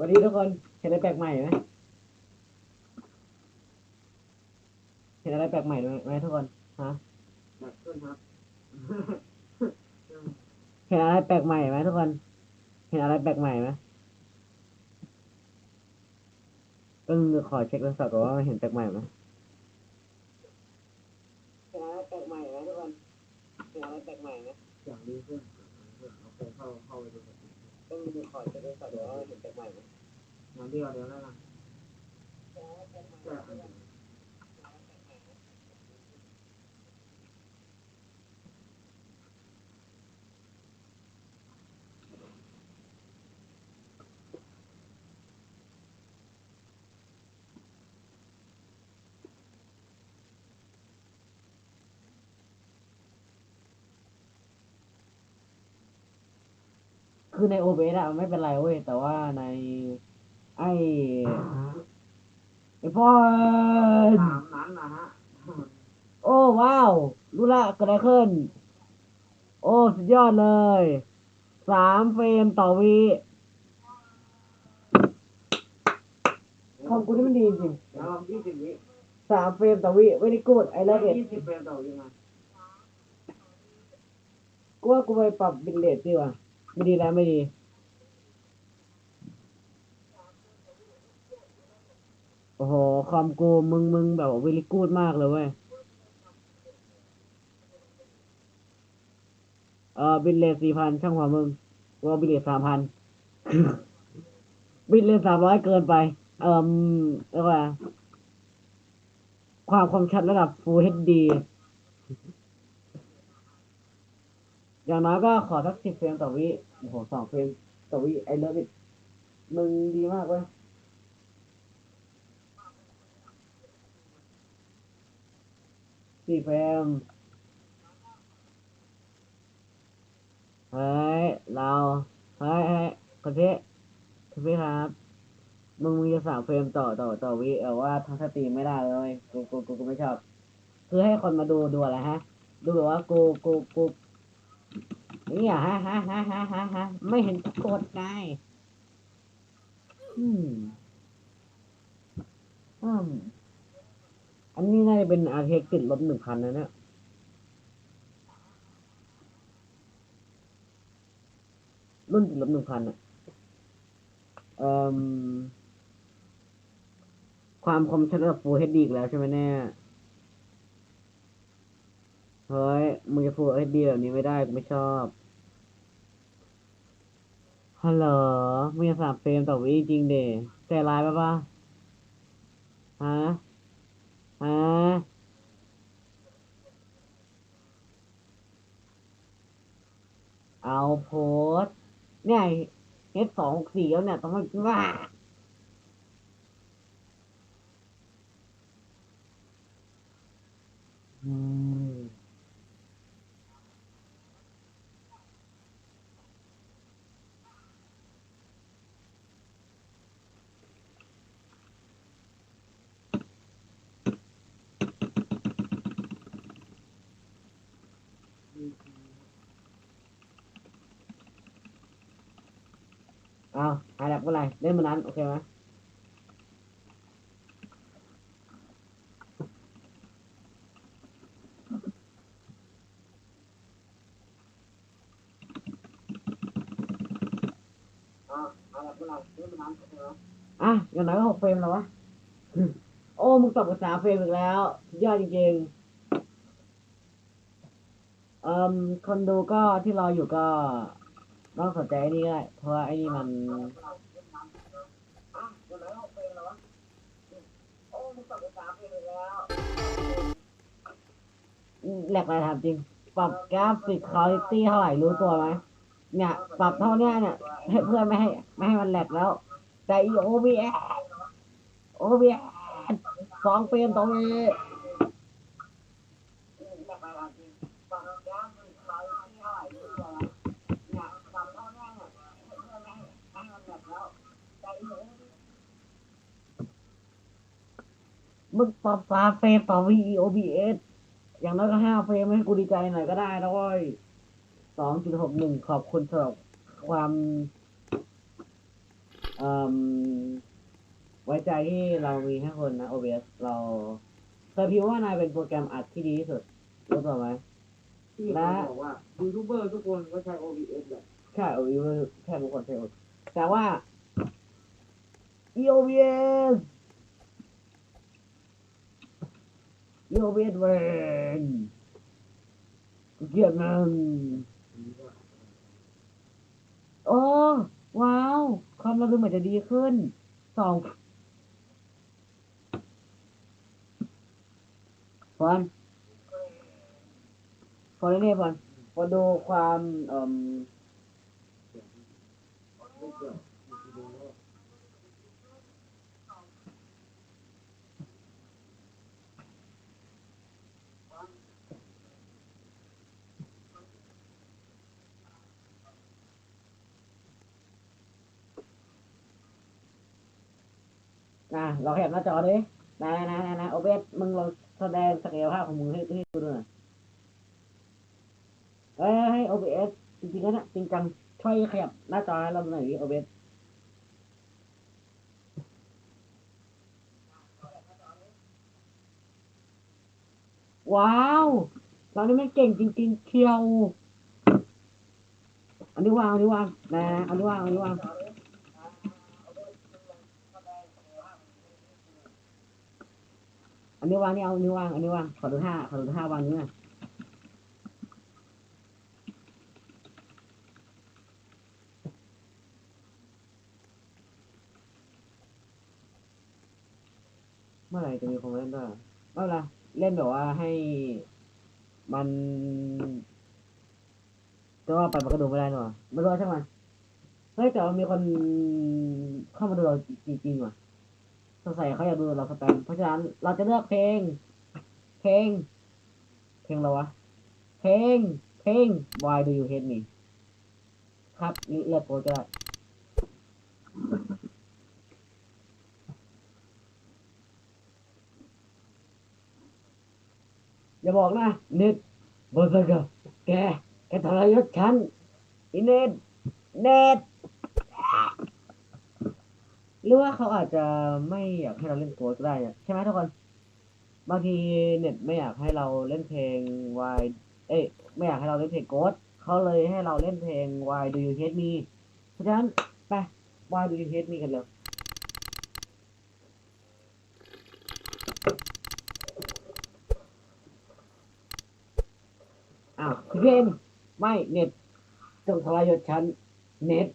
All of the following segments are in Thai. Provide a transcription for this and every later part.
วันนี้ทุกคนเห็นอะไรแปลกใหม่ไหมเห็นอะไรแปลกใหม่ไหมทุกคนฮะเห็นอะไรแปลกใหม่ไหมทุกคน เห็นอะไรแปลกใหม่ไหมเออขอเช็คโทรศัพท์ก่อนว่าเห็นแปลกใหม่ไหม เดียวเดียวแล้วนะแก้ปัญหาคือในโอเบสอะไม่เป็นไรเว้ยแต่ว่าใน ไอไอพอนตามนั้นนะฮะ โอ้ว้าว รู้ละเกิดอะไรขึ้น โอ้ สุดยอดเลย สามเฟรมต่อวิคอมกูนี่มันดีจริงแล้วลองยี่สิบวิสามเฟรมต่อวิไม่ได้กูดไอ้เลิฟเอ็ดยี่สิบเฟรมต่อวิมากูว่ากูไปปรับบิตเรทดีกว่าไม่ดีแล้วไม่ดี โอ้โห คอมกูมึงมึงแบบวิลิกูดมากเลยเว้ย เออบิตเรทสี่พันช่างหัวมึงว่าบิตเรทสามพันบิตเรทสามร้อยเกินไป เอ่อเรียกว่าความคมชัดระดับ Full HD อย่างน้อยก็ขอสักสิบเฟรมต่อวิ โอ้โหสองเฟรมต่อวิ ไอเลิฟอิมึงดีมากเว้ย สี่เฟรมเฮ้เราเฮ้ยเฮ้คนพี่คนพี่ครับมึงมึงจะสามเฟรมต่อต่อต่อวิเออว่าทั้งสตรีมไม่ได้เลยกูกูกูกูไม่ชอบ คือให้คนมาดูดูอะไรฮะ ดูแบบว่ากูกูกูเนี่ยฮะฮะฮะฮะฮะฮะไม่เห็นกดไงอืมอืม อันนี้น่าจะเป็นอาเทคติดลบหนึ่งพันนะเนี่ยรุ่นติดลบหนึ่งพันอะอความคมชัดระดับ Full HD อีกแล้วใช่ไหมเนี่ยเฮ้ยมึงจะ Full HD แบบนี้ไม่ได้กูไม่ชอบฮัลโหลมึงจะสามเฟรมต่อวิจริงเดใจร้ายปะปะฮะ ฮะเอาโพสเนี่ยเฮดสองหกสี่แล้วเนี่ยต้องไม่ว่าอืม เอาหายดับเมื่อไหร่เล่นเมื่อนั้น โอเคไหมอะอย่างน้อยก็หกเฟรมแล้ววะ โอ้ มึงตอบกับสามเฟรมอีกแล้วสุดยอดจริงๆเอ่มคนดูก็ที่รออยู่ก็ ต้องสนใจไอ้นี่ก็ได้เพราะว่าไอ้นี่มัน แหลกอะไรถามจริง ปรับกราฟิกคุณภาพเท่าไหร่รู้ตัวไหมเนี่ย ปรับเท่าเนี้ยเนี่ยให้เพื่อนไม่ให้ไม่ให้มันแหลกแล้ว แต่อี OBS OBS สองเฟรมตรงนี้ มึงปรับสามเฟรมต่อ V OBS อย่างน้อยก็ห้าเฟรมให้กูดีใจหน่อยก็ได้นะเว้ยสองจุดหกหนึ่งขอบคุณสำหรับความเอ่มไว้ใจที่เรามีให้คนนะ OBS เราเคยพิมพ์ว่านายเป็นโปรแกรมอัดที่ดีที่สุดรู้ตัวไหมที่และเขาบอกว่ายูทูบเบอร์ทุกคนก็ใช้ OBS แหละใช่ OBS แค่ทุกคนใช่ OBS แต่ว่า EOBS EOBS เวนกูเกียดมันโอ้ว้าวความเราดูเหมือนจะดีขึ้นสองฟอนฟอนนี่ฟอนฟอนดูความเอ่ม ไม่เกี่ยว นะเราขยับหน้าจอดินะนะนะนะนะโอเบสมึงลองแสดงศักยภาพของมึงให้ให้ดูหน่อยเอ้ยให้โอเบสจริงๆนะจริงจังช่วยขยับหน้าจอให้เราหน่อยดิโอเบสว้าวเรานี่ไม่เก่งจริง ๆเชียว อันนี้วางอันนี้วางนะอันนี้วางอันนี้วาง อันนี้วางนี่เอาอันนี้วางอันนี้วางขอดูท่าขอดูท่าวางนี้น่อยเมื่อไหร่จะมีคนมาเล่นด้วยเมื่อไรเล่นแบบว่าให้มันจะว่าไปมันก็ดูไม่ได้หรอไม่รู้ใช่ไหมเฮ้ยแต่ว่ามีคนเข้ามาดูเราจริงๆว่ะ สงสัยเขาอยากดูเราสแปมเพราะฉะนั้นเราจะเลือกเพลง เพลง เพลงอะไรวะ เพลง เพลง Why do you hate me ครับนี่เลือกโปรก็ได้อย่าบอกนะน็ตบอสกะแกแกทรยศฉันอีเน็ตเน็ต หรือว่าเขาอาจจะไม่อยากให้เราเล่นโกดก็ได้เนี่ยใช่ไหมทุกคน บางทีเน็ตไม่อยากให้เราเล่นเพลง Why เอ้ยไม่อยากให้เราเล่นเพลงโกดเขาเลยให้เราเล่นเพลง Why do you hate me เพราะฉะนั้นไป Why do you hate me กันเลยอ้าวเพนไม่เน็ตจงทรยศฉันเน็ต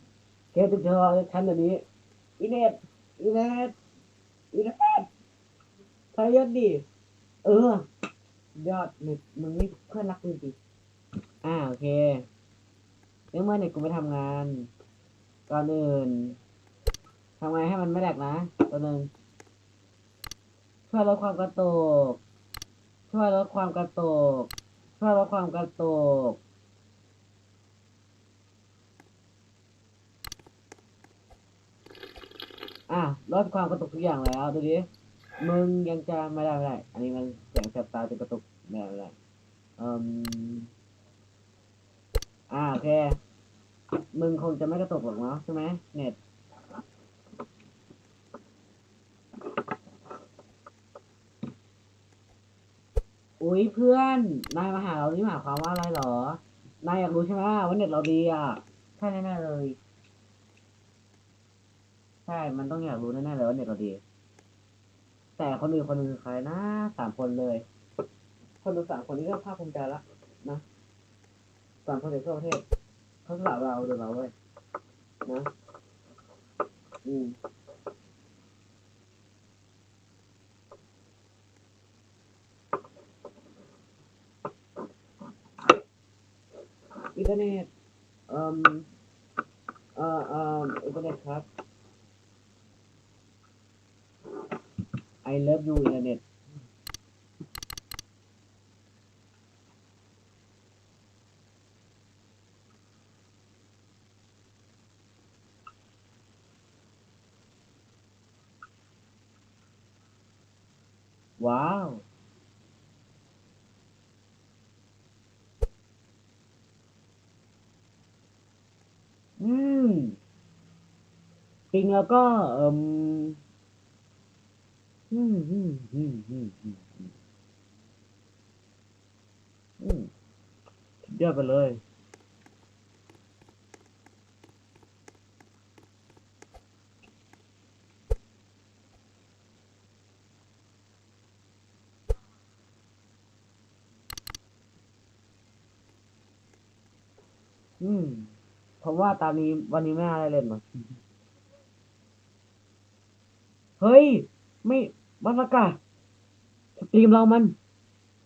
แกจงทรยศฉันเดี๋ยวนี้ อีเน็ตอีเน็ตอีเน็ตทรยศดิเออ ยอดเน็ตมึงนี่เพื่อนรักจริงๆอ่าโอเคเนื่องเมื่อเน็ตกูไม่ทำงานก่อนอื่นทำไงให้มันไม่แหลกนะตัวหนึ่งช่วยลดความกระตุกช่วยลดความกระตุกช่วยลดความกระตุก อะลดความกระตุกทุกอย่างแล้วดูดิมึงยังจะไม่ได้ไม่ได้ อันนี้มันเสียงแสบตาจะกระตุกไม่ได้ไม่ได้อืมอ่าโอเค มึงคงจะไม่กระตุกหรอกเนาะใช่ไหมเน็ตอุ้ยเพื่อน นายมาหาเรานี่หมายความว่าอะไรหรอ นายอยากรู้ใช่ไหมว่าเน็ตเราดีอะ ใช่แน่ๆเลย ใช่ มันต้องอยากรู้แน่ๆเลยว่าเน็ตเราดี แต่คนอื่นคนหนึงคือใครนะสามคนเลย คนดูสามคนนี้ก็ภาคภูมิใจละนะสามคนในทั่วประเทศเขาสละเราดูเราเว้ยนะ อืมอินเทอร์เน็ตเอ่อเอ่อเอ่ออินเทอร์เน็ตครับ I love you อินเทอร์เน็ตว้าว อืมปิงแล้วก็เอ่มอืมอืมอืมอืมอืมอืมอืมสุดยอดไปเลยอืมผมว่าตามนี้วันนี้ไม่น่าได้เล่นมั้งเฮ้ย ไม่ บรรยากาศสตรีมเรามัน